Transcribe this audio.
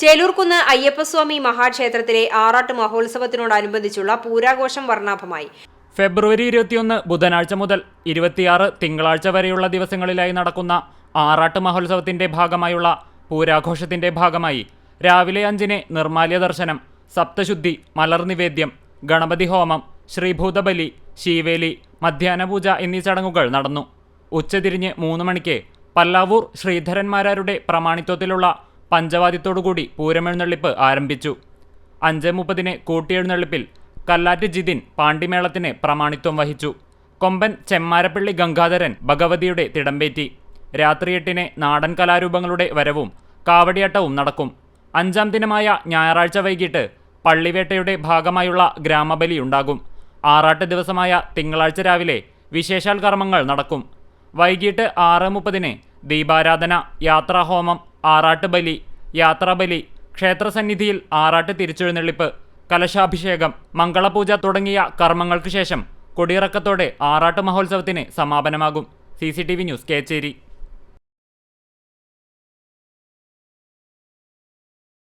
ചേലൂർക്കുന്ന് അയ്യപ്പസ്വാമി മഹാക്ഷേത്രത്തിലെ ആറാട്ട് മഹോത്സവത്തിനോടനുബന്ധിച്ചുള്ള പൂരാഘോഷം വർണാഭമായി. ഫെബ്രുവരി ഇരുപത്തിയൊന്ന് ബുധനാഴ്ച മുതൽ ഇരുപത്തിയാറ് തിങ്കളാഴ്ച വരെയുള്ള ദിവസങ്ങളിലായി നടക്കുന്ന ആറാട്ട് മഹോത്സവത്തിന്റെ ഭാഗമായുള്ള പൂരാഘോഷത്തിന്റെ ഭാഗമായി രാവിലെ അഞ്ചിന് നിർമാല്യ ദർശനം സപ്തശുദ്ധി മലർനിവേദ്യം ഗണപതി ഹോമം ശ്രീഭൂതബലി ശീവേലി മധ്യാഹ്നപൂജ എന്നീ ചടങ്ങുകൾ നടന്നു. ഉച്ചതിരിഞ്ഞ് മൂന്ന് മണിക്ക് പല്ലാവൂർ ശ്രീധരന്മാരാരുടെ പ്രമാണിത്വത്തിലുള്ള പഞ്ചവാദ്യത്തോടുകൂടി പൂരമെഴുന്നള്ളിപ്പ് ആരംഭിച്ചു. അഞ്ച് മുപ്പതിന് കൂട്ടിയെഴുന്നള്ളിപ്പിൽ കല്ലാറ്റ് ജിതിൻ പാണ്ടിമേളത്തിന് പ്രമാണിത്വം വഹിച്ചു. കൊമ്പൻ ചെമ്മാരപ്പള്ളി ഗംഗാധരൻ ഭഗവതിയുടെ തിടമ്പേറ്റി. രാത്രി എട്ടിന് നാടൻ കലാരൂപങ്ങളുടെ വരവും കാവടിയാട്ടവും നടക്കും. അഞ്ചാം ദിനമായ ഞായറാഴ്ച വൈകിട്ട് പള്ളിവേട്ടയുടെ ഭാഗമായുള്ള ഗ്രാമബലി ഉണ്ടാകും. ആറാട്ട് ദിവസമായ തിങ്കളാഴ്ച രാവിലെ വിശേഷാൽ കർമ്മങ്ങൾ നടക്കും. വൈകിട്ട് ആറ് മുപ്പതിന് ദീപാരാധന യാത്രാഹോമം ആറാട്ട് ബലി യാത്രാബലി ക്ഷേത്രസന്നിധിയിൽ ആറാട്ട് തിരിച്ചെഴുന്നള്ളിപ്പ് കലശാഭിഷേകം മംഗളപൂജ തുടങ്ങിയ കർമ്മങ്ങൾക്ക് ശേഷം കൊടിയിറക്കത്തോടെ ആറാട്ട് മഹോത്സവത്തിന് സമാപനമാകും. C News Kecheri.